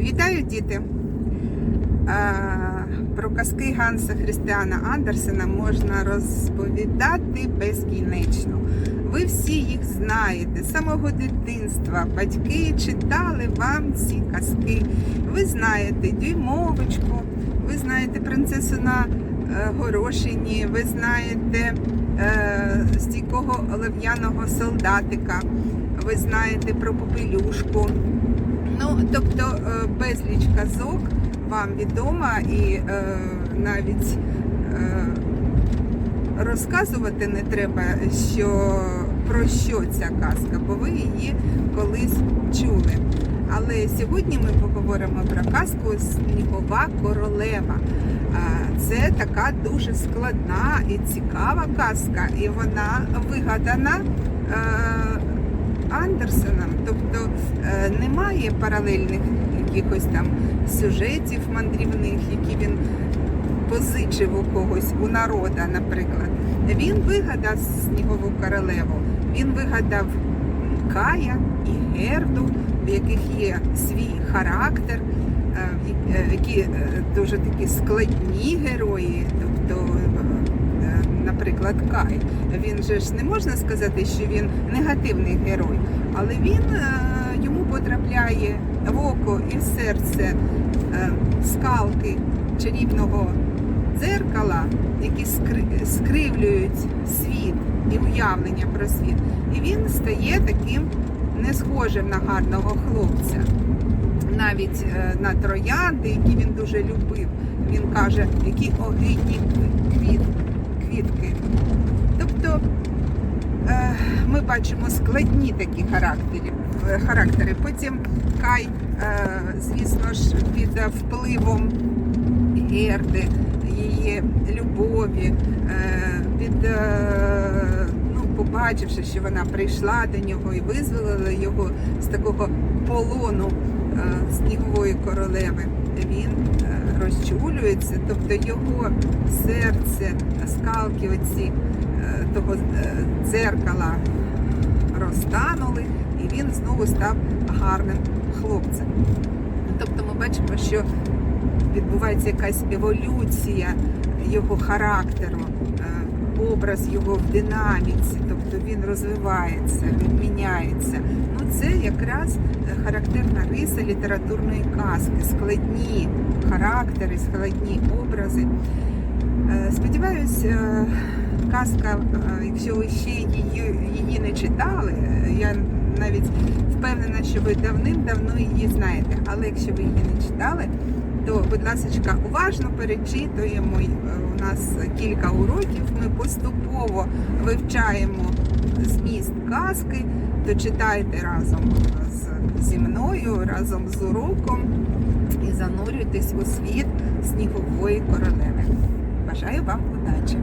Вітаю, діти! Про казки Ганса Христіана Андерсена можна розповідати безкінечно. Ви всі їх знаєте з самого дитинства. Батьки читали вам ці казки. Ви знаєте дюймовочку, ви знаєте принцесу на е, горошині, ви знаєте е, стійкого олов'яного солдатика, ви знаєте про попелюшку. Ну, тобто е, безліч казок вам відома і е, навіть е, розказувати не треба, що про що ця казка, бо ви її колись чули. Але сьогодні ми поговоримо про казку Снігова королева. Це така дуже складна і цікава казка, і вона вигадана Андерсеном. Тобто е, немає паралельних якихось там сюжетів мандрівних, які він позичив у когось, у народа, наприклад. Він вигадав Снігову королеву, він вигадав Кая і Герду, в яких є свій характер, е, які е, дуже такі складні герої. Тобто, наприклад, Кай. Він же ж не можна сказати, що він негативний герой, але він е, йому потрапляє в око і в серце е, скалки чарівного дзеркала, які скривлюють світ і уявлення про світ. І він стає таким не схожим на гарного хлопця. Навіть е, на троянди, які він дуже любив, він каже, які огидні квіт, квітки. Тобто е, ми бачимо складні такі характери. характери. Потім Кай, е, звісно ж, під впливом Герди, її любові, е, під, побачивши, що вона прийшла до нього і визволила його з такого полону е, снігової королеви, він е, розчулюється, тобто його серце, скалки оці е, того дзеркала розтанули, і він знову став гарним хлопцем. Тобто ми бачимо, що відбувається якась еволюція його характеру, образ його в динаміці, тобто він розвивається, він міняється. Ну це якраз характерна риса літературної казки, складні характери, складні образи. Е, Сподіваюсь, е, казка, е, якщо ви ще її, її не читали, я навіть впевнена, що ви давним-давно її знаєте. Але якщо ви її не читали, то, будь ласка, уважно перечитуємо. Е, У нас кілька уроків. Ми поступово вивчаємо зміст казки, то читайте разом з, зі мною, разом з уроком і занурюйтесь у світ снігової королеви. Бажаю вам удачі!